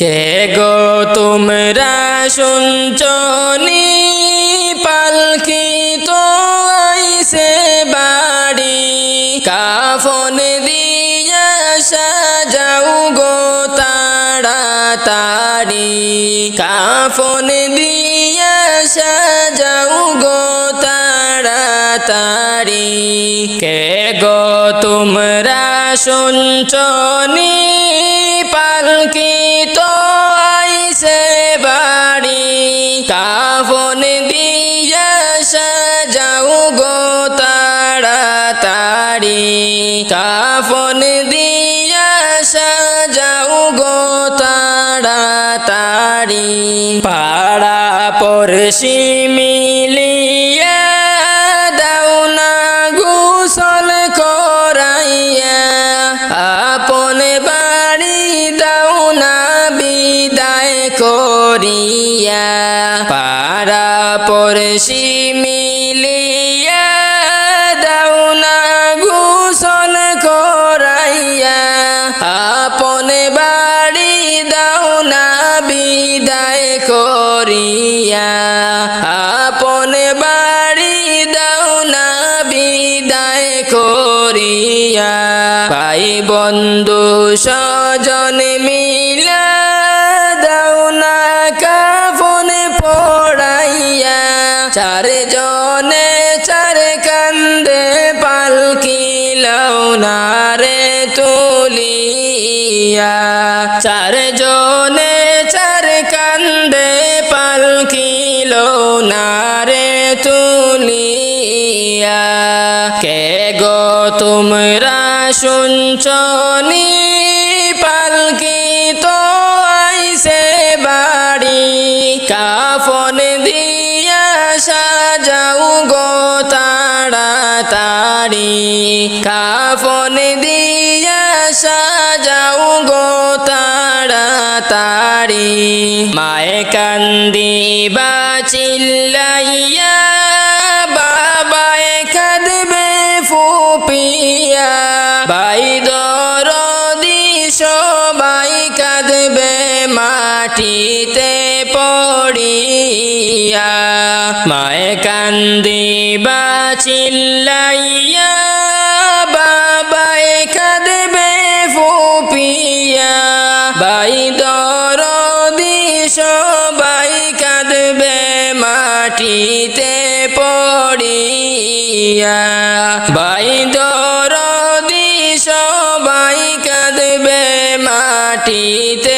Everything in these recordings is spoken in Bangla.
কে গো তোমরা শুনছনি পালকি তো আইসে বাড়ি। কাফন দিয়া সাজাও গো তাড়াতাড়ি। কাফন দিয়া সাজাও গো তাড়াতাড়ি। কে গো তোমরা শুনছনি পালকি তো আইসে বাড়ি? কাফন দিয়া সাজাও গো তাড়াতাড়ি। কাফন দিয়া সাজাও গো তাড়াতাড়ি। পাড়া পড়শি করিয়া পাড়া পড়শি মিলিয়া দাও না গোসল করাইয়া। আপন বাড়ি দাও না বিদায় করিয়া। আপন বাড়ি দাও না বিদায় করিয়া। ভাই বন্ধু স্বজন মিলা চার জনে চার কান্দে পালকি লওনা রে তুলিয়া। মায়ে কান্দি, বা চিল্লাইয়া, বাবায় কাঁদবে ফুপিয়া। ভাই দরদি সবাই কাঁদবে মাটিতে পড়িয়া। মায়ে কান্দি, বা চিল্লাইয়া, বাবায় কাঁদবে ফুপিয়া। ভাই দরদি সবাই কাঁদবে মাটিতে পড়িয়া। ভাই দরদি সবাই কাঁদবে মাটিতে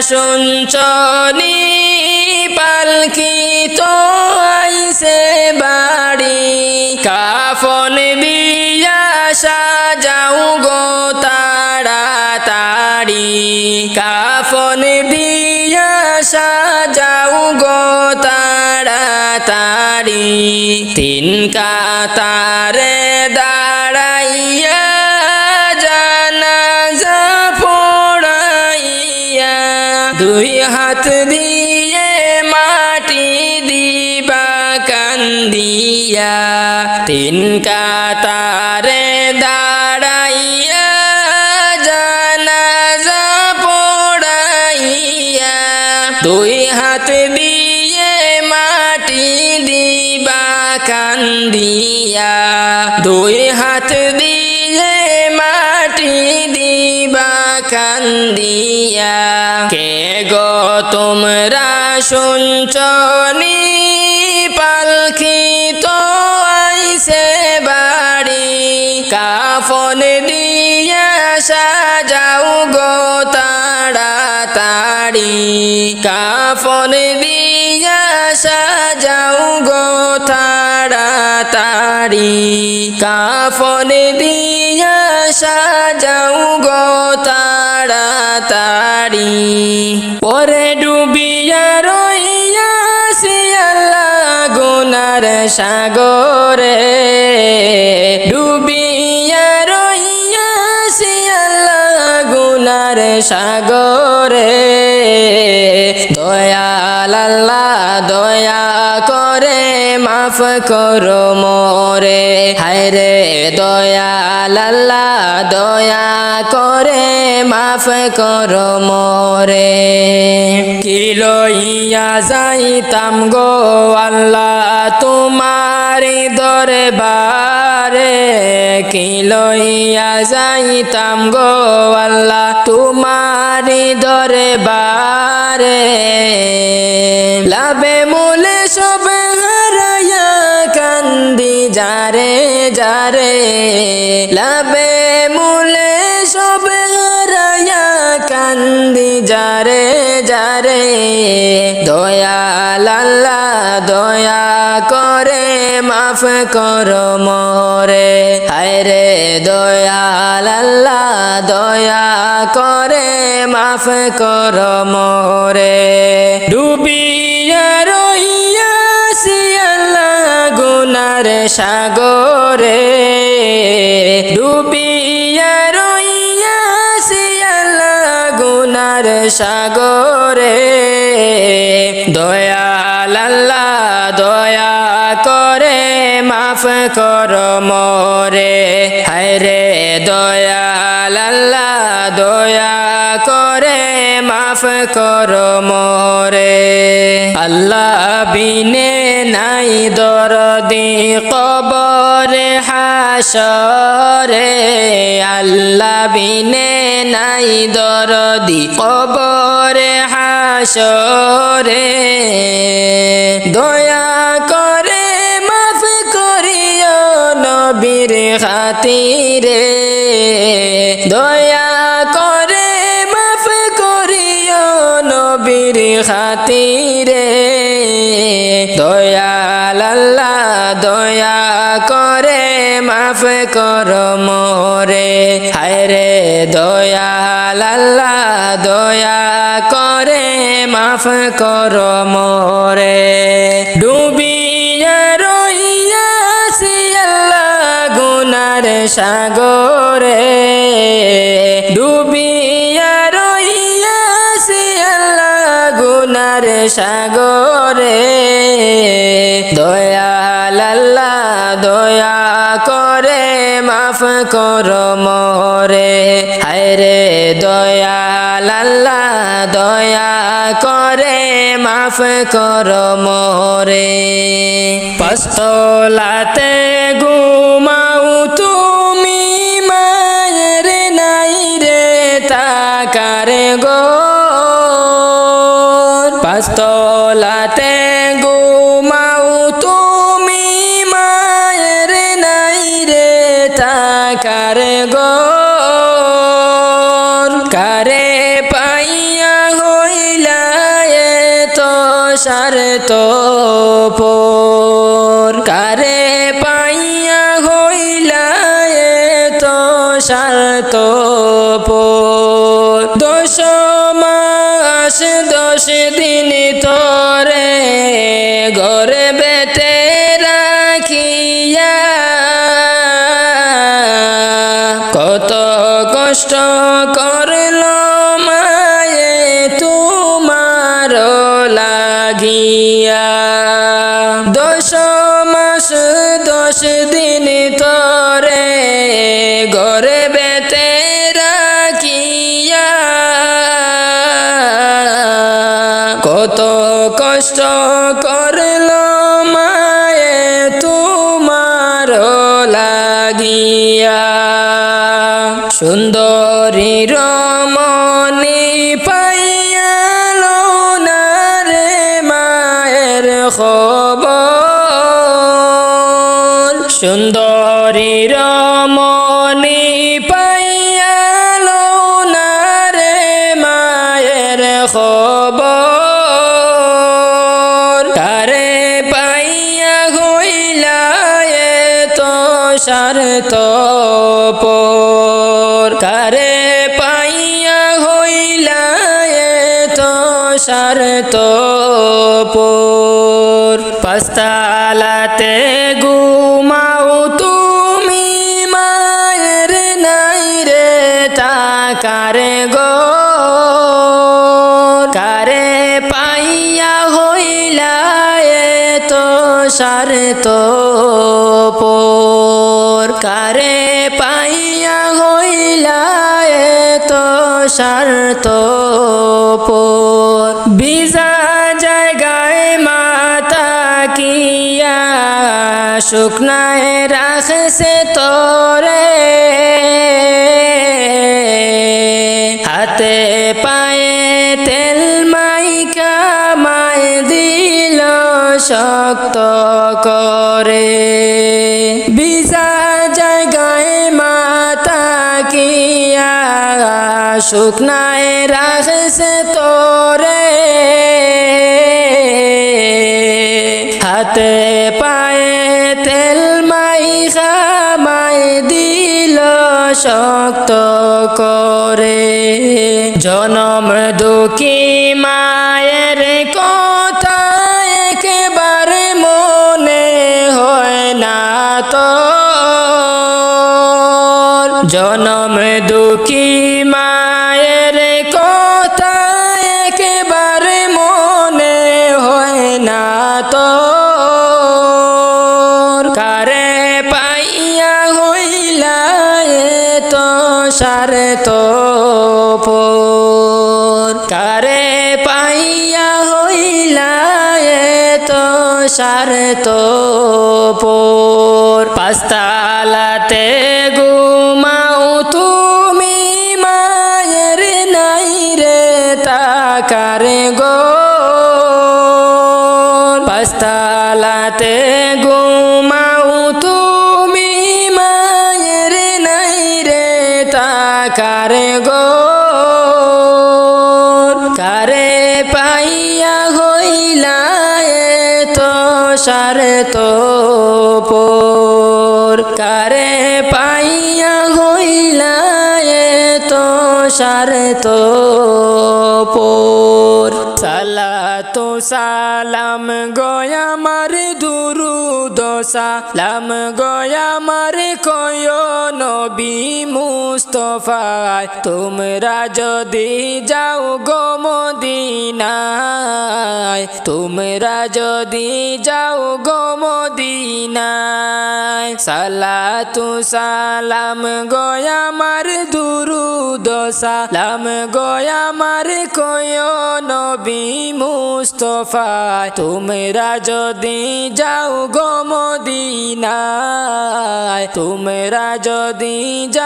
শুনছনি, পালকি তো আইসে বাড়ি। কাফন দিয়া সাজাও গো তাড়াতাড়ি। কাফন দিয়া সাজাও গো তাড়াতাড়ি। তিন কাতারে দুই হাত দিয়ে মাটি দিবা কান্দিয়া। তিন কাতারে দাঁড়াইয়া জানাজা পড়াইয়া। দুই হাত দিয়ে মাটি দিবা কান্দিয়া। দুই হাত দিয়ে কান্দিয়া। কে গো তোমরা শুনছনি পালকি তো আইসে বাড়ি। কাফন দিয়া সাজাও গো তাড়াতাড়ি। কাফন দিয়া শাড়ি কাফন দিয়া সাজাও গো তাড়াতাড়ি। পরে ডুবিয়া রইয়া শিয়াল্লা গুনার সাগরে। ডুবিয়া রইয়া শিয়াল্লা গুনার সাগরে। দয়াল দয়া মাফ করো মোরে। হায় রে দয়াল আল্লাহ, দয়া করে মাফ করো মোরে। কি লইয়া যাইতাম গো আল্লাহ তোমারি দরবারে? কি লইয়া যাইতাম গো আল্লাহ তোমারি দরবারে? লাভে মূলে সব যারে যারে লাভে মূলে সব হারায়া কান্দি যারে যারে দয়াল আল্লাহ দয়া করে, মাফ করো মোরে। হায় রে দয়াল আল্লাহ দয়া করে, মাফ করো মোরে। ডুবিয়া সাগরে ডুবিয়া রইয়াছি আল্লাহ গুনার সাগরে। দয়াল আল্লাহ দয়া করে, মাফ কর মরে। হায় রে দয়াল মাফ কর মোরে। আল্লাহ বিনে নাই দরদি কবরে হাসরে আল্লাহ বিনে নাই দরদি কবরে হাসরে দয়া করে মাফ করিও নবীর খাতিরে। দয়া খাতিরে দয়াল আল্লাহ দয়া করে, মাফ কর মোরে। হায় রে দয়াল দয়া করে, মাফ কর মোরে। ডুবিয়া রইয়াছি আল্লাহ গুনার সাগরে। গুনার সাগরে। দয়াল আল্লাহ দয়া করে, মাফ কর মোরে। হায় রে দয়াল আল্লাহ দয়া করে, মাফ কর মোরে। পস্তলাতে ঘুমাও পাস্তলাতে ঘুমাও তুমি মায়ের নাই রে তাকার গো কারে পাইয়া হইলা তো সার তো কারে পাইয়া হইলা তো সার তো কষ্ট করল। সার তো পর কারে পাইয়া হইলা তো সার তো পর তো সার তো কারে পাইয়া হইলা তো সার তো পোর। বিজা জায়গায় মাতা কিয়া, শুকনায় রাখছে তোরে। হাতে পায়ে তেল শক্ত করে। বিজা জায়গায় মাতা কিয়া শুকনায় রাখছে তোরে। হাতে পায়ে তেল মাই দিল শক্ত করে। জনম দুঃখী মায়ের কথা কারে পাইয়া হইলা তো সার তো পাস্তালাতে ঘুমাও সার তো কারে পাইয়া হইলা তো সার তো পোর সালা তো সালাম গয়া মার দুরু দোসা লাম গয়া মার কয় নবী মুস্তফায়, তোমরা যদি যাও গো মদিনায়, তোমরা যদি যাও গো মদিনায়, সালাতু সালাম গয়া মার দুরু দোসা লাম গয়া মার কয় নবী মুস্তফায়, তোমরা যদি যাও গো মদিনায়, তোমরা যদি যাও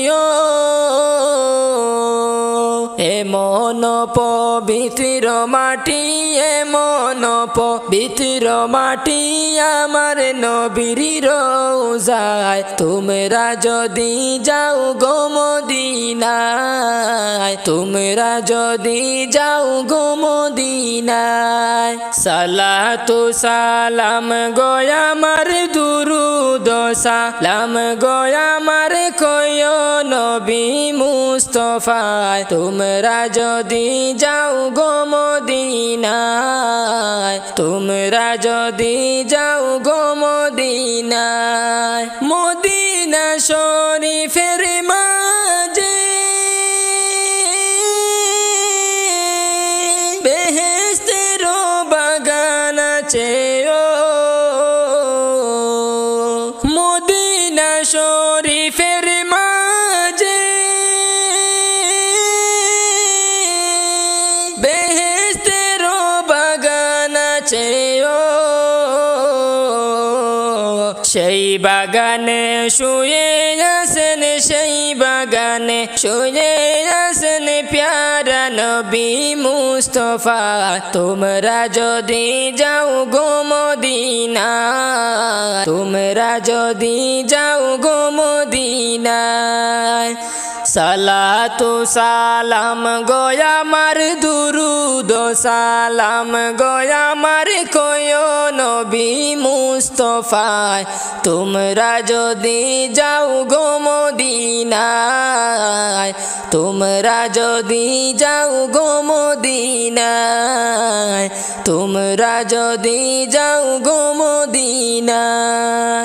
মাখিও এমন পবিত্র মাটি এমন পবিত্র মাটি আমার নবীর রোজায়। তোমরা যদি যাও গো মদিনায়। তোমরা যদি যাও গো মদিনায়। সালাতু সালাম গয়া দুরু সালাম গয়া মার কয় নবী মুস্তফায়। তোমরা যদি যাও গো মদিনায়, তোমরা যদি যাও গো মদিনায়, মদিনা শরীফের মাঝে বেহেস্তের বাগান আছে মদিনা শরীফের মাঝে বাগানে শুয়ে আসেন সেই বাগানে, শুয়ে আসেন প্যারা নবী মুস্তফা। তোমরা যদি যাও গো মদিনা, তোমরা যদি যাও গো মদিনায় সালাতু সালাম গোয়ামার দুরুদ, সালাম গোয়ামার কয়ো নবী মুস্তফায়। তোমরা যদি যাও গো মদিনায়, তোমরা যদি যাও গো মদিনায়, তোমরা যদি যাও গো মদিনায়।